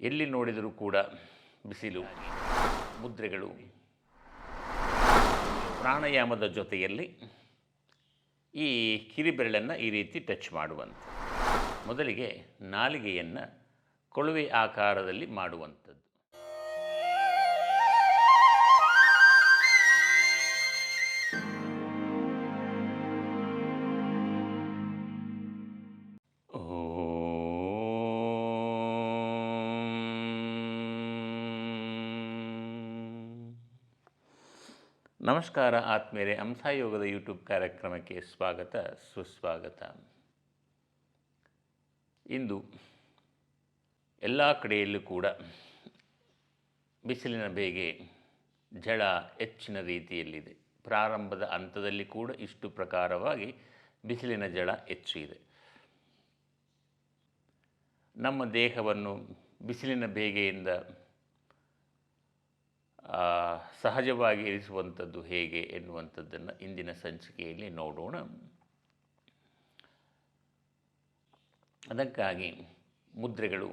ಎಲ್ಲಿ ನೋಡಿದರೂ ಕೂಡ ಬಿಸಿಲು, ಮುದ್ರೆಗಳು, ಪ್ರಾಣಾಯಾಮದ ಜೊತೆಯಲ್ಲಿ ಈ ಕಿರಿಬೆರಳನ್ನು ಈ ರೀತಿ ಟಚ್ ಮಾಡುವಂಥದ್ದು. ಮೊದಲಿಗೆ ನಾಲಿಗೆಯನ್ನು ಕೊಳುವೆ ಆಕಾರದಲ್ಲಿ ಮಾಡುವಂಥದ್ದು. ನಮಸ್ಕಾರ ಆತ್ಮೇರೆ ಅಂಸಾಯೋಗದ ಯೂಟ್ಯೂಬ್ ಕಾರ್ಯಕ್ರಮಕ್ಕೆ ಸ್ವಾಗತ, ಸುಸ್ವಾಗತ. ಇಂದು ಎಲ್ಲ ಕಡೆಯಲ್ಲೂ ಕೂಡ ಬಿಸಿಲಿನ ಬೇಗೆ ಝಳ ಹೆಚ್ಚಿನ ರೀತಿಯಲ್ಲಿದೆ. ಪ್ರಾರಂಭದ ಹಂತದಲ್ಲಿ ಕೂಡ ಇಷ್ಟು ಪ್ರಕಾರವಾಗಿ ಬಿಸಿಲಿನ ಜಳ ಹೆಚ್ಚು ಇದೆ. ನಮ್ಮ ದೇಹವನ್ನು ಬಿಸಿಲಿನ ಬೇಗೆಯಿಂದ ಸಹಜವಾಗಿ ಇರಿಸುವಂಥದ್ದು ಹೇಗೆ ಎನ್ನುವಂಥದ್ದನ್ನು ಇಂದಿನ ಸಂಚಿಕೆಯಲ್ಲಿ ನೋಡೋಣ. ಅದಕ್ಕಾಗಿ ಮುದ್ರೆಗಳು,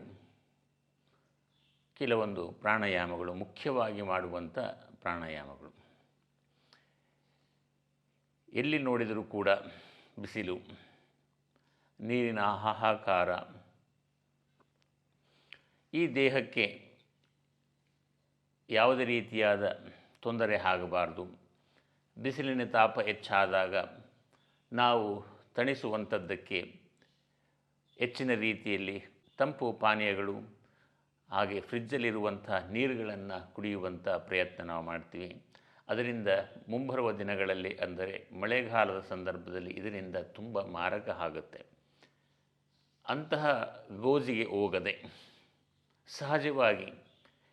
ಕೆಲವೊಂದು ಪ್ರಾಣಾಯಾಮಗಳು, ಮುಖ್ಯವಾಗಿ ಮಾಡುವಂಥ ಪ್ರಾಣಾಯಾಮಗಳು. ಎಲ್ಲಿ ನೋಡಿದರೂ ಕೂಡ ಬಿಸಿಲು, ನೀರಿನ ಹಾಹಾಕಾರ, ಈ ದೇಹಕ್ಕೆ ಯಾವುದೇ ರೀತಿಯಾದ ತೊಂದರೆ ಆಗಬಾರ್ದು. ಬಿಸಿಲಿನ ತಾಪ ಹೆಚ್ಚಾದಾಗ ನಾವು ತಣಿಸುವಂಥದ್ದಕ್ಕೆ ಹೆಚ್ಚಿನ ರೀತಿಯಲ್ಲಿ ತಂಪು ಪಾನೀಯಗಳು, ಹಾಗೆ ಫ್ರಿಜ್ಜಲ್ಲಿರುವಂಥ ನೀರುಗಳನ್ನು ಕುಡಿಯುವಂಥ ಪ್ರಯತ್ನ ನಾವು ಮಾಡ್ತೀವಿ. ಅದರಿಂದ ಮುಂಬರುವ ದಿನಗಳಲ್ಲಿ ಅಂದರೆ ಮಳೆಗಾಲದ ಸಂದರ್ಭದಲ್ಲಿ ಇದರಿಂದ ತುಂಬ ಮಾರಕ ಆಗುತ್ತೆ. ಅಂತಹ ಗೋಜಿಗೆ ಹೋಗದೆ ಸಹಜವಾಗಿ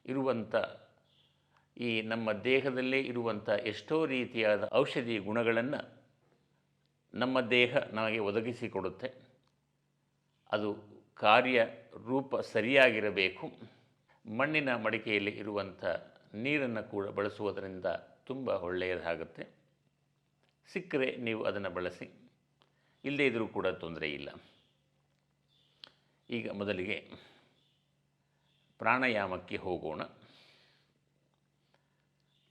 ಇರುವಂಥ ಈ ನಮ್ಮ ದೇಹದಲ್ಲೇ ಇರುವಂಥ ಎಷ್ಟೋ ರೀತಿಯಾದ ಔಷಧಿ ಗುಣಗಳನ್ನು ನಮ್ಮ ದೇಹ ನಮಗೆ ಒದಗಿಸಿಕೊಡುತ್ತೆ. ಅದು ಕಾರ್ಯ ರೂಪ ಸರಿಯಾಗಿರಬೇಕು. ಮಣ್ಣಿನ ಮಡಿಕೆಯಲ್ಲಿ ಇರುವಂಥ ನೀರನ್ನು ಕೂಡ ಬಳಸುವುದರಿಂದ ತುಂಬ ಒಳ್ಳೆಯದಾಗುತ್ತೆ. ಸಿಕ್ಕರೆ ನೀವು ಅದನ್ನು ಬಳಸಿ, ಇಲ್ಲದೇ ಇದ್ದರೂ ಕೂಡ ತೊಂದರೆ ಇಲ್ಲ. ಈಗ ಮೊದಲಿಗೆ ಪ್ರಾಣಾಯಾಮಕ್ಕೆ ಹೋಗೋಣ.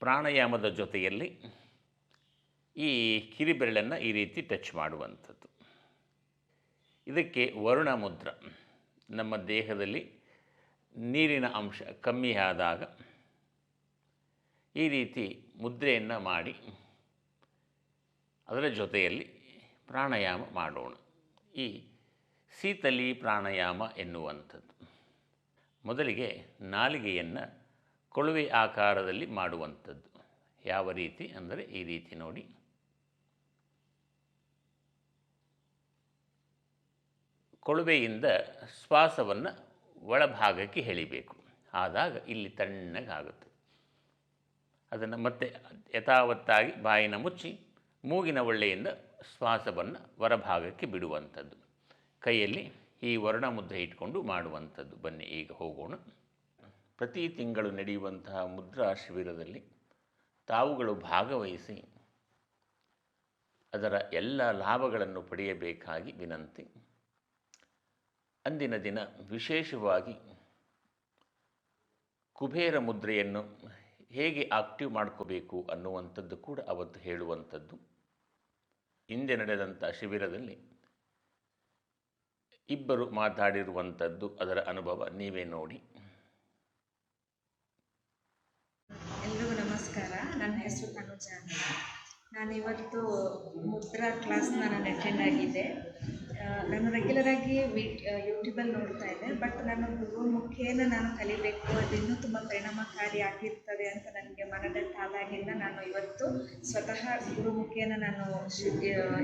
ಪ್ರಾಣಾಯಾಮದ ಜೊತೆಯಲ್ಲಿ ಈ ಕಿರಿಬೆರಳನ್ನು ಈ ರೀತಿ ಟಚ್ ಮಾಡುವಂಥದ್ದು. ಇದಕ್ಕೆ ವರುಣ ಮುದ್ರ. ನಮ್ಮ ದೇಹದಲ್ಲಿ ನೀರಿನ ಅಂಶ ಕಮ್ಮಿ ಆದಾಗ ಈ ರೀತಿ ಮುದ್ರೆಯನ್ನು ಮಾಡಿ ಅದರ ಜೊತೆಯಲ್ಲಿ ಪ್ರಾಣಾಯಾಮ ಮಾಡೋಣ. ಈ ಶೀತಲಿ ಪ್ರಾಣಾಯಾಮ ಎನ್ನುವಂಥದ್ದು. ಮೊದಲಿಗೆ ನಾಲಿಗೆಯನ್ನು ಕೊಳುವೆ ಆಕಾರದಲ್ಲಿ ಮಾಡುವಂಥದ್ದು. ಯಾವ ರೀತಿ ಅಂದರೆ ಈ ರೀತಿ ನೋಡಿ. ಕೊಳುವೆಯಿಂದ ಶ್ವಾಸವನ್ನು ಒಳಭಾಗಕ್ಕೆ ಎಳಿಬೇಕು. ಆದಾಗ ಇಲ್ಲಿ ತಣ್ಣಗಾಗುತ್ತೆ. ಅದನ್ನು ಮತ್ತೆ ಯಥಾವತ್ತಾಗಿ ಬಾಯಿನ ಮುಚ್ಚಿ ಮೂಗಿನ ಒಳ್ಳೆಯಿಂದ ಶ್ವಾಸವನ್ನು ಹೊರಭಾಗಕ್ಕೆ ಬಿಡುವಂಥದ್ದು. ಕೈಯಲ್ಲಿ ಈ ವರ್ಣ ಮುದ್ದೆ ಇಟ್ಕೊಂಡು ಮಾಡುವಂಥದ್ದು. ಬನ್ನಿ, ಈಗ ಹೋಗೋಣ. ಪ್ರತಿ ತಿಂಗಳು ನಡೆಯುವಂತಹ ಮುದ್ರಾ ಶಿಬಿರದಲ್ಲಿ ತಾವುಗಳು ಭಾಗವಹಿಸಿ ಅದರ ಎಲ್ಲ ಲಾಭಗಳನ್ನು ಪಡೆಯಬೇಕಾಗಿ ವಿನಂತಿ. ಅಂದಿನ ದಿನ ವಿಶೇಷವಾಗಿ ಕುಬೇರ ಮುದ್ರೆಯನ್ನು ಹೇಗೆ ಆಕ್ಟಿವ್ ಮಾಡ್ಕೋಬೇಕು ಅನ್ನುವಂಥದ್ದು ಕೂಡ ಅವತ್ತು ಹೇಳುವಂಥದ್ದು. ಹಿಂದೆ ನಡೆದಂಥ ಶಿಬಿರದಲ್ಲಿ ಇಬ್ಬರು ಮಾತಾಡಿರುವಂಥದ್ದು ಅದರ ಅನುಭವ ನೀವೇ ನೋಡಿ. ನಮಸ್ಕಾರ. ನನ್ನ ಹೆಸರು ತನುಜ ಅಂತ. ನಾನು ಇವತ್ತು ಮುದ್ರಾ ಕ್ಲಾಸ್ನ ನಾನು ಅಟೆಂಡ್ ಆಗಿದ್ದೆ. ನಾನು ನಾನು ರೆಗ್ಯುಲರಾಗಿ ವಿ ಯೂಟ್ಯೂಬಲ್ಲಿ ನೋಡ್ತಾ ಇದ್ದೆ. ಬಟ್ ನಾನು ಗುರು ಮುಖೇನ ನಾನು ಕಲಿಬೇಕು, ಅದು ಇನ್ನೂ ತುಂಬ ಪರಿಣಾಮಕಾರಿ ಆಗಿರ್ತದೆ ಅಂತ ನನಗೆ ಮನದಟ್ಟಾದಾಗಿಂದ ನಾನು ಇವತ್ತು ಸ್ವತಃ ಗುರು ಮುಖೇನ ನಾನು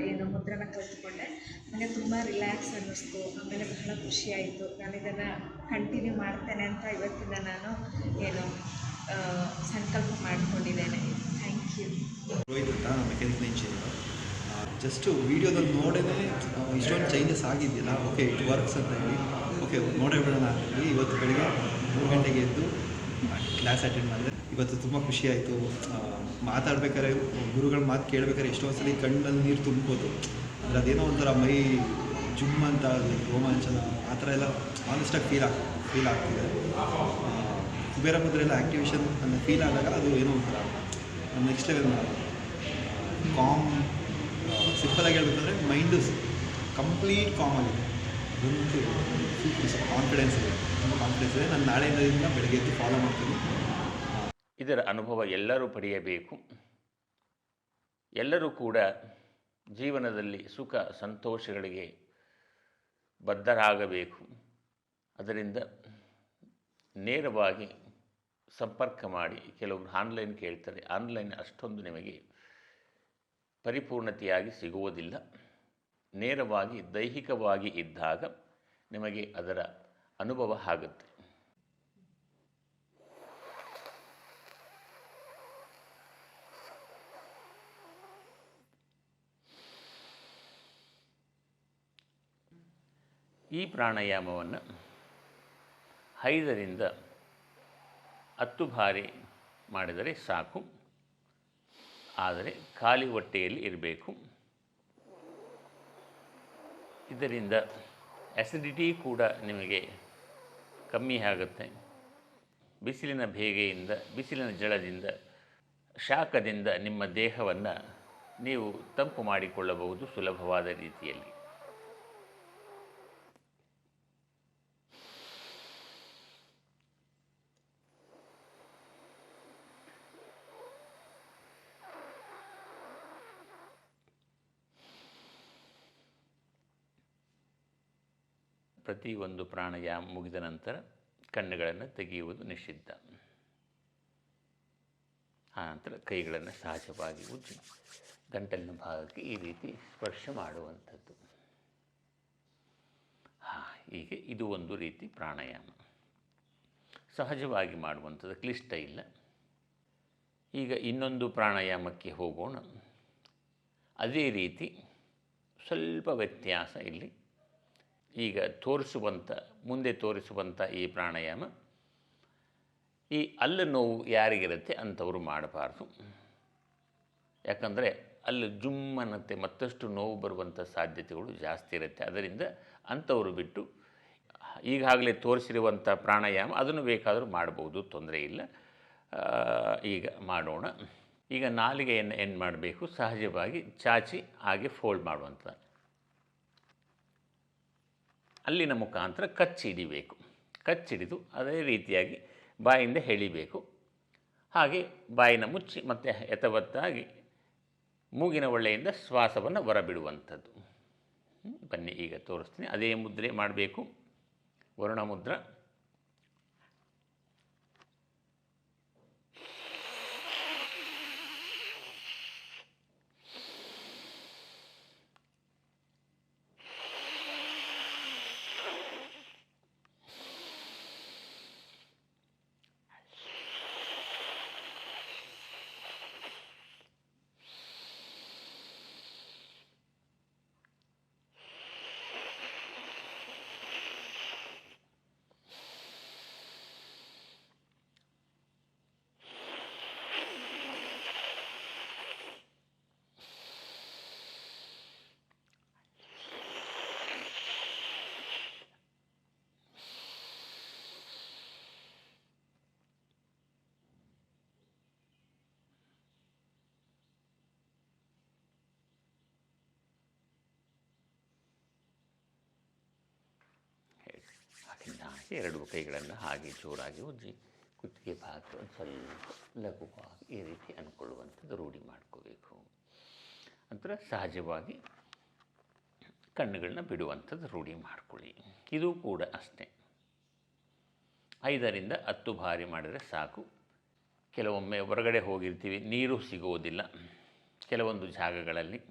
ಏನು ಮುದ್ರನ ಕಲಿತ್ಕೊಂಡೆ. ನನಗೆ ತುಂಬ ರಿಲ್ಯಾಕ್ಸ್ ಅನ್ನಿಸ್ತು. ಆಮೇಲೆ ಬಹಳ ಖುಷಿ ಆಯಿತು. ನಾನು ಇದನ್ನು ಕಂಟಿನ್ಯೂ ಮಾಡ್ತೇನೆ ಅಂತ ಇವತ್ತಿಂದ ನಾನು ಏನು ಸಂಕಲ್ಪ ಮಾಡಿಕೊಂಡಿದ್ದೇನೆ. ಥ್ಯಾಂಕ್ ಯು ರೋಹಿತ್ ಅಂತ ಮೆಕ್ಯಾನಿಕಲ್ ಇಂಜಿನಿಯರ್ ಜಸ್ಟ್ ವೀಡಿಯೋದಲ್ಲಿ ನೋಡೇ ಇಷ್ಟೊಂದು ಚೇಂಜಸ್ ಆಗಿದೆಯಲ್ಲ ಓಕೆ ಇಟ್ ವರ್ಕ್ಸ್ ಅಂತ ಹೇಳಿ. ಓಕೆ ನೋಡೇ ಬಿಡೋಣ ಅಂತ ಹೇಳಿ ಇವತ್ತು ಬೆಳಿಗ್ಗೆ ಮೂರು ಗಂಟೆಗೆ ಎದ್ದು ಕ್ಲಾಸ್ ಅಟೆಂಡ್ ಮಾಡಿದೆ. ಇವತ್ತು ತುಂಬ ಖುಷಿಯಾಯಿತು ಮಾತಾಡ್ಬೇಕಾದ್ರೆ, ಗುರುಗಳ ಮಾತು ಕೇಳಬೇಕಾದ್ರೆ ಎಷ್ಟೋ ಸಲ ಕಣ್ಣಲ್ಲಿ ನೀರು ತುಂಬೋದು ಅಂದರೆ ಅದೇನೋ ಒಂಥರ ಮೈ ಜುಮ್ ಅಂತ ರೋಮಾಂಚನ, ಆ ಥರ ಎಲ್ಲ ಆನೆಸ್ಟಾಗಿ ಫೀಲ್ ಆಗ್ ಫೀಲ್ ಆಗ್ತಿದೆ. ಕುಬೇರ ಮುದ್ರೆಲ್ಲ ಆ್ಯಕ್ಟಿವೇಶನ್ ಫೀಲ್ ಆದಾಗ ಅದು ಏನೋ ಒಂಥರ ನೆಕ್ಸ್ಟ್ ಲೆವೆಲ್ ಕಾಮ್ ಸಿಂಪಲಾಗಿ ಹೇಳ್ಬೇಕಂದ್ರೆ ಮೈಂಡು ಕಂಪ್ಲೀಟ್ ಕಾಮ್ ಆಗಿದೆ. ಅದೊಂದು ಕಾನ್ಫಿಡೆನ್ಸ್ ಇದೆ. ಕಾನ್ಫಿಡೆನ್ಸ್ ಇದೆ. ನಾನು ನಾಳೆಯಿಂದ ಬೆಳಗ್ಗೆ ಎದ್ದು ಫಾಲೋ ಮಾಡ್ತೀನಿ. ಇದರ ಅನುಭವ ಎಲ್ಲರೂ ಪಡೆಯಬೇಕು. ಎಲ್ಲರೂ ಕೂಡ ಜೀವನದಲ್ಲಿ ಸುಖ, ಸಂತೋಷಗಳಿಗೆ ಬದ್ಧರಾಗಬೇಕು. ಅದರಿಂದ ನೇರವಾಗಿ ಸಂಪರ್ಕ ಮಾಡಿ ಕೆಲವರು ಆನ್ಲೈನ್ ಕೇಳ್ತಾರೆ. ಆನ್ಲೈನ್ ಅಷ್ಟೊಂದು ನಿಮಗೆ ಪರಿಪೂರ್ಣತೆಯಾಗಿ ಸಿಗುವುದಿಲ್ಲ. ನೇರವಾಗಿ, ದೈಹಿಕವಾಗಿ ಇದ್ದಾಗ ನಿಮಗೆ ಅದರ ಅನುಭವ ಆಗುತ್ತೆ. ಈ ಪ್ರಾಣಾಯಾಮವನ್ನು ಐದರಿಂದ ಹತ್ತು ಬಾರಿ ಮಾಡಿದರೆ ಸಾಕು. ಆದರೆ ಖಾಲಿ ಹೊಟ್ಟೆಯಲ್ಲಿ ಇರಬೇಕು. ಇದರಿಂದ ಆ್ಯಸಿಡಿಟಿ ಕೂಡ ನಿಮಗೆ ಕಮ್ಮಿ ಆಗುತ್ತೆ. ಬಿಸಿಲಿನ ಬೇಗೆಯಿಂದ, ಬಿಸಿಲಿನ ಜಳದಿಂದ, ಶಾಖದಿಂದ ನಿಮ್ಮ ದೇಹವನ್ನು ನೀವು ತಂಪು ಮಾಡಿಕೊಳ್ಳಬಹುದು ಸುಲಭವಾದ ರೀತಿಯಲ್ಲಿ. ಪ್ರತಿಯೊಂದು ಪ್ರಾಣಾಯಾಮ ಮುಗಿದ ನಂತರ ಕಣ್ಣುಗಳನ್ನು ತೆಗೆಯುವುದು ನಿಷಿದ್ಧ. ಆನಂತರ ಕೈಗಳನ್ನು ಸಹಜವಾಗಿ ಉಜ್ಜಿ ಗಂಟಲಿನ ಭಾಗಕ್ಕೆ ಈ ರೀತಿ ಸ್ಪರ್ಶ ಮಾಡುವಂಥದ್ದು. ಹಾಂ, ಹೀಗೆ ಇದು ಒಂದು ರೀತಿ ಪ್ರಾಣಾಯಾಮ. ಸಹಜವಾಗಿ ಮಾಡುವಂಥದ್ದು ಕ್ಲಿಷ್ಟ ಇಲ್ಲ. ಈಗ ಇನ್ನೊಂದು ಪ್ರಾಣಾಯಾಮಕ್ಕೆ ಹೋಗೋಣ. ಅದೇ ರೀತಿ ಸ್ವಲ್ಪ ವ್ಯತ್ಯಾಸ ಇಲ್ಲಿ ಈಗ ತೋರಿಸುವಂಥ ಮುಂದೆ ತೋರಿಸುವಂಥ ಈ ಪ್ರಾಣಾಯಾಮ, ಈ ಅಲ್ಲು ನೋವು ಯಾರಿಗಿರುತ್ತೆ ಅಂಥವ್ರು ಮಾಡಬಾರ್ದು. ಯಾಕಂದರೆ ಅಲ್ಲಿ ಜುಮ್ಮನಂತೆ ಮತ್ತಷ್ಟು ನೋವು ಬರುವಂಥ ಸಾಧ್ಯತೆಗಳು ಜಾಸ್ತಿ ಇರುತ್ತೆ. ಅದರಿಂದ ಅಂಥವರು ಬಿಟ್ಟು ಈಗಾಗಲೇ ತೋರಿಸಿರುವಂಥ ಪ್ರಾಣಾಯಾಮ ಅದನ್ನು ಬೇಕಾದರೂ ಮಾಡ್ಬೋದು ತೊಂದರೆ ಇಲ್ಲ. ಈಗ ಮಾಡೋಣ. ಈಗ ನಾಲಿಗೆಯನ್ನು ಏನು ಮಾಡಬೇಕು. ಸಹಜವಾಗಿ ಚಾಚಿ, ಹಾಗೆ ಫೋಲ್ಡ್ ಮಾಡುವಂಥ ಅಲ್ಲಿನ ಮುಖಾಂತರ ಕಚ್ಚಿಡಿಬೇಕು. ಕಚ್ಚಿಡಿದು ಅದೇ ರೀತಿಯಾಗಿ ಬಾಯಿಂದ ಹೇಳಿಬೇಕು ಹಾಗೆ ಬಾಯಿನ ಮುಚ್ಚಿ ಮತ್ತೆ ಯಥವತ್ತಾಗಿ ಮೂಗಿನ ಒಳ್ಳೆಯಿಂದ ಶ್ವಾಸವನ್ನು ಹೊರಬಿಡುವಂಥದ್ದು. ಬನ್ನಿ, ಈಗ ತೋರಿಸ್ತೀನಿ. ಅದೇ ಮುದ್ರೆ ಮಾಡಬೇಕು. ವರುಣ ಮುದ್ರ ಹೇಳಿ ಹಾಗೆ ಹಾಗೆ ಎರಡು ಕೈಗಳನ್ನು ಹಾಗೆ ಜೋರಾಗಿ ಉಜ್ಜಿ ಕುತ್ತಿಗೆ ಭಾಗ ಸ್ವಲ್ಪ ಲಘುವಾಗಿ ಈ ರೀತಿ ಅಂದ್ಕೊಳ್ಳುವಂಥದ್ದು ರೂಢಿ ಮಾಡ್ಕೋಬೇಕು. ನಂತರ ಸಹಜವಾಗಿ ಕಣ್ಣುಗಳನ್ನ ಬಿಡುವಂಥದ್ದು ರೂಢಿ ಮಾಡ್ಕೊಳ್ಳಿ. ಇದು ಕೂಡ ಅಷ್ಟೇ. ಐದರಿಂದ ಹತ್ತು ಬಾರಿ ಮಾಡಿದರೆ ಸಾಕು. ಕೆಲವೊಮ್ಮೆ ಹೊರಗಡೆ ಹೋಗಿರ್ತೀವಿ, ನೀರು ಸಿಗುವುದಿಲ್ಲ ಕೆಲವೊಂದು ಜಾಗಗಳಲ್ಲಿ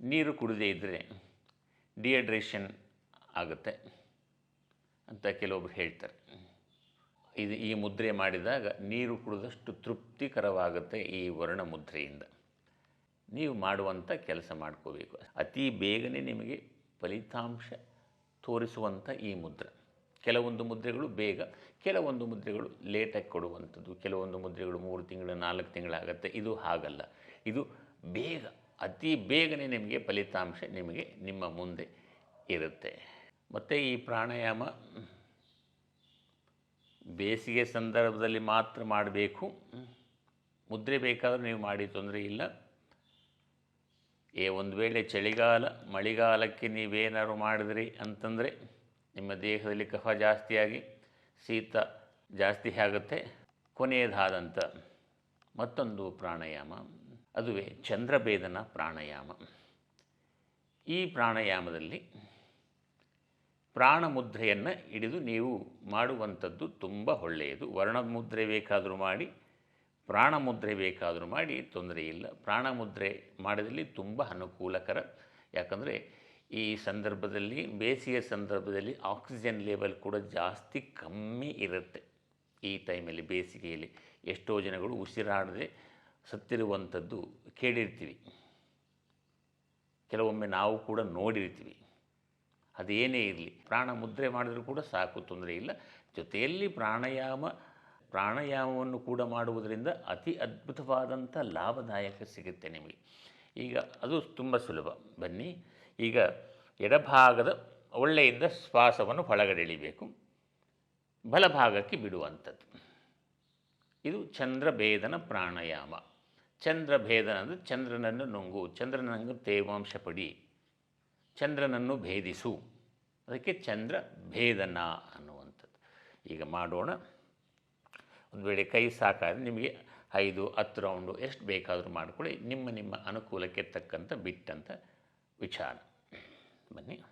ನೀರು ಕುಡಿದೇ ಇದ್ದರೆ ಡಿಹೈಡ್ರೇಷನ್ ಆಗುತ್ತೆ. ಅಂತ ಕೆಲವೊಬ್ರು ಹೇಳ್ತಾರೆ. ಇದು ಈ ಮುದ್ರೆ ಮಾಡಿದಾಗ ನೀರು ಕುಡಿದಷ್ಟು ತೃಪ್ತಿಕರವಾಗುತ್ತೆ ಈ ವರ್ಣ ಮುದ್ರೆಯಿಂದ. ನೀವು ಮಾಡುವಂಥ ಕೆಲಸ ಮಾಡ್ಕೋಬೇಕು. ಅತಿ ಬೇಗನೆ ನಿಮಗೆ ಫಲಿತಾಂಶ ತೋರಿಸುವಂಥ ಈ ಮುದ್ರೆ. ಕೆಲವೊಂದು ಮುದ್ರೆಗಳು ಬೇಗ, ಕೆಲವೊಂದು ಮುದ್ರೆಗಳು ಲೇಟಾಗಿ ಕೊಡುವಂಥದ್ದು, ಕೆಲವೊಂದು ಮುದ್ರೆಗಳು ಮೂರು ತಿಂಗಳು, ನಾಲ್ಕು ತಿಂಗಳಾಗತ್ತೆ ಇದು ಹಾಗಲ್ಲ. ಇದು ಬೇಗ, ಅತಿ ಬೇಗನೆ ನಿಮಗೆ ಫಲಿತಾಂಶ ನಿಮಗೆ ನಿಮ್ಮ ಮುಂದೆ ಇರುತ್ತೆ. ಮತ್ತು ಈ ಪ್ರಾಣಾಯಾಮ ಬೇಸಿಗೆ ಸಂದರ್ಭದಲ್ಲಿ ಮಾತ್ರ ಮಾಡಬೇಕು. ಮುದ್ರೆ ಬೇಕಾದರೂ ನೀವು ಮಾಡಿ, ತೊಂದರೆ ಇಲ್ಲ. ಏ, ಒಂದು ವೇಳೆ ಚಳಿಗಾಲ, ಮಳೆಗಾಲಕ್ಕೆ ನೀವೇನಾದ್ರು ಮಾಡಿದ್ರಿ ಅಂತಂದರೆ ನಿಮ್ಮ ದೇಹದಲ್ಲಿ ಕಫ ಜಾಸ್ತಿಯಾಗಿ, ಶೀತ ಜಾಸ್ತಿ ಆಗುತ್ತೆ. ಕೊನೆಯದಾದಂಥ ಮತ್ತೊಂದು ಪ್ರಾಣಾಯಾಮ, ಅದುವೇ ಚಂದ್ರಭೇದನ ಪ್ರಾಣಾಯಾಮ. ಈ ಪ್ರಾಣಾಯಾಮದಲ್ಲಿ ಪ್ರಾಣಮುದ್ರೆಯನ್ನು ಹಿಡಿದು ನೀವು ಮಾಡುವಂಥದ್ದು ತುಂಬ ಒಳ್ಳೆಯದು. ವರ್ಣಮುದ್ರೆ ಬೇಕಾದರೂ ಮಾಡಿ, ಪ್ರಾಣಮುದ್ರೆ ಬೇಕಾದರೂ ಮಾಡಿ ತೊಂದರೆ ಇಲ್ಲ. ಪ್ರಾಣಮುದ್ರೆ ಮಾಡಿದಲ್ಲಿ ತುಂಬ ಅನುಕೂಲಕರ. ಯಾಕಂದರೆ ಈ ಸಂದರ್ಭದಲ್ಲಿ, ಬೇಸಿಗೆ ಸಂದರ್ಭದಲ್ಲಿ ಆಕ್ಸಿಜನ್ ಲೆವೆಲ್ ಕೂಡ ಜಾಸ್ತಿ ಕಮ್ಮಿ ಇರುತ್ತೆ. ಈ ಟೈಮಲ್ಲಿ ಬೇಸಿಗೆಯಲ್ಲಿ ಎಷ್ಟೋ ಜನಗಳು ಉಸಿರಾಡದೆ ಸತ್ತಿರುವಂಥದ್ದು ಕೇಳಿರ್ತೀವಿ. ಕೆಲವೊಮ್ಮೆ ನಾವು ಕೂಡ ನೋಡಿರ್ತೀವಿ. ಅದೇನೇ ಇರಲಿ, ಪ್ರಾಣ ಮುದ್ರೆ ಮಾಡಿದರೂ ಕೂಡ ಸಾಕು, ತೊಂದರೆ ಇಲ್ಲ. ಜೊತೆಯಲ್ಲಿ ಪ್ರಾಣಾಯಾಮ, ಪ್ರಾಣಾಯಾಮವನ್ನು ಕೂಡ ಮಾಡುವುದರಿಂದ ಅತಿ ಅದ್ಭುತವಾದಂಥ ಲಾಭದಾಯಕ ಸಿಗುತ್ತೆ ನಿಮಗೆ. ಈಗ ಅದು ತುಂಬ ಸುಲಭ. ಬನ್ನಿ, ಈಗ ಎಡಭಾಗದ ಒಳ್ಳೆಯಿಂದ ಶ್ವಾಸವನ್ನು ಒಳಗಡೆ ಇಳಿಬೇಕು ಬಲಭಾಗಕ್ಕೆ ಬಿಡುವಂಥದ್ದು. ಇದು ಚಂದ್ರಭೇದನ ಪ್ರಾಣಾಯಾಮ. ಚಂದ್ರಭೇದನ ಅಂದರೆ ಚಂದ್ರನನ್ನು ನುಂಗು, ಚಂದ್ರನನ್ನು ತೇವಾಂಶ ಪಡಿ. ಚಂದ್ರನನ್ನು ಭೇದಿಸು. ಅದಕ್ಕೆ ಚಂದ್ರ ಭೇದನ ಅನ್ನುವಂಥದ್ದು. ಈಗ ಮಾಡೋಣ. ಒಂದು ವೇಳೆ ಕೈ ಸಾಕಾದರೆ ನಿಮಗೆ ಐದು, ಹತ್ತು ರೌಂಡು ಎಷ್ಟು ಬೇಕಾದರೂ ಮಾಡಿಕೊಳ್ಳಿ. ನಿಮ್ಮ ನಿಮ್ಮ ಅನುಕೂಲಕ್ಕೆ ತಕ್ಕಂಥ ಬಿಟ್ಟಂಥ ವಿಚಾರ. ಬನ್ನಿ.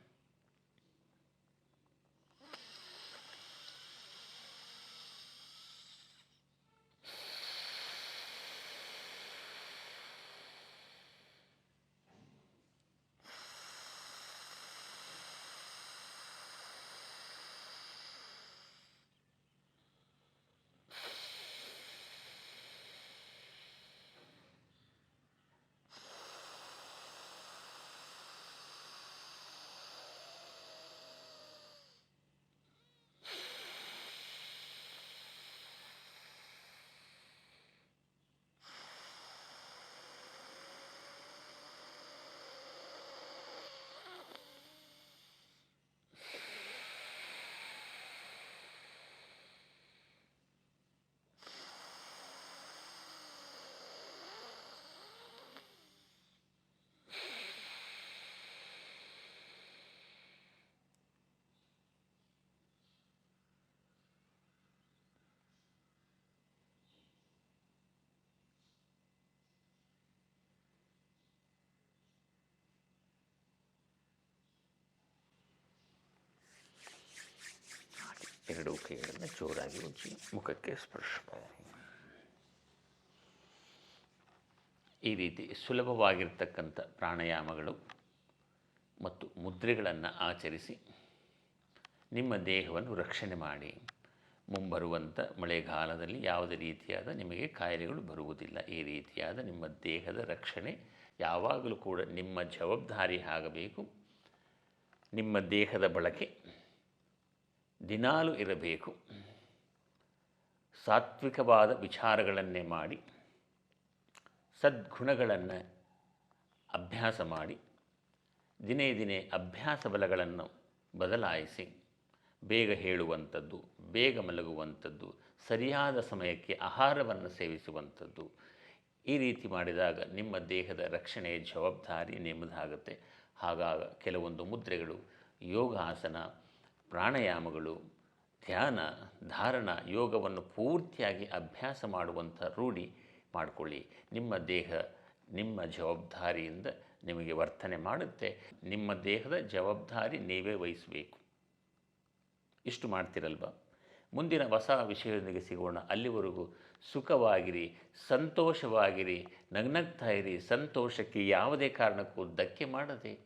ಎರಡೂ ಕೈಗಳನ್ನು ಜೋರಾಗಿ ಉಜ್ಜಿ ಮುಖಕ್ಕೆ ಸ್ಪರ್ಶ ಮಾಡಿ. ಈ ರೀತಿ ಸುಲಭವಾಗಿರ್ತಕ್ಕಂಥ ಪ್ರಾಣಾಯಾಮಗಳು ಮತ್ತು ಮುದ್ರೆಗಳನ್ನು ಆಚರಿಸಿ ನಿಮ್ಮ ದೇಹವನ್ನು ರಕ್ಷಣೆ ಮಾಡಿ. ಮುಂಬರುವಂಥ ಮಳೆಗಾಲದಲ್ಲಿ ಯಾವುದೇ ರೀತಿಯಾದ ನಿಮಗೆ ಕಾಯಿಲೆಗಳು ಬರುವುದಿಲ್ಲ. ಈ ರೀತಿಯಾದ ನಿಮ್ಮ ದೇಹದ ರಕ್ಷಣೆ ಯಾವಾಗಲೂ ಕೂಡ ನಿಮ್ಮ ಜವಾಬ್ದಾರಿ ಆಗಬೇಕು. ನಿಮ್ಮ ದೇಹದ ಬಳಕೆ ದಿನಾಲು ಇರಬೇಕು. ಸಾತ್ವಿಕವಾದ ವಿಚಾರಗಳನ್ನೇ ಮಾಡಿ, ಸದ್ಗುಣಗಳನ್ನು ಅಭ್ಯಾಸ ಮಾಡಿ, ದಿನೇ ದಿನೇ ಅಭ್ಯಾಸ ಬಲಗಳನ್ನು ಬದಲಾಯಿಸಿ, ಬೇಗ ಹೇಳುವಂಥದ್ದು, ಬೇಗ ಮಲಗುವಂಥದ್ದು, ಸರಿಯಾದ ಸಮಯಕ್ಕೆ ಆಹಾರವನ್ನು ಸೇವಿಸುವಂಥದ್ದು, ಈ ರೀತಿ ಮಾಡಿದಾಗ ನಿಮ್ಮ ದೇಹದ ರಕ್ಷಣೆಯ ಜವಾಬ್ದಾರಿ ನಿಮ್ಮದಾಗುತ್ತೆ. ಹಾಗಾಗ ಕೆಲವೊಂದು ಮುದ್ರೆಗಳು ಯೋಗಾಸನ ಪ್ರಾಣಾಯಾಮಗಳು, ಧ್ಯಾನ, ಧಾರಣ, ಯೋಗವನ್ನು ಪೂರ್ತಿಯಾಗಿ ಅಭ್ಯಾಸ ಮಾಡುವಂಥ ರೂಢಿ ಮಾಡಿಕೊಳ್ಳಿ. ನಿಮ್ಮ ದೇಹ ನಿಮ್ಮ ಜವಾಬ್ದಾರಿಯಿಂದ ನಿಮಗೆ ವರ್ತನೆ ಮಾಡುತ್ತೆ. ನಿಮ್ಮ ದೇಹದ ಜವಾಬ್ದಾರಿ ನೀವೇ ವಹಿಸಬೇಕು. ಇಷ್ಟು ಮಾಡ್ತಿರಲ್ವ? ಮುಂದಿನ ಹೊಸ ವಿಷಯದೊಂದಿಗೆ ಸಿಗೋಣ. ಅಲ್ಲಿವರೆಗೂ ಸುಖವಾಗಿರಿ, ಸಂತೋಷವಾಗಿರಿ, ನಗ್ನಗ್ತಾ ಇರಿ. ಸಂತೋಷಕ್ಕೆ ಯಾವುದೇ ಕಾರಣಕ್ಕೂ ಧಕ್ಕೆ ಮಾಡದೆ.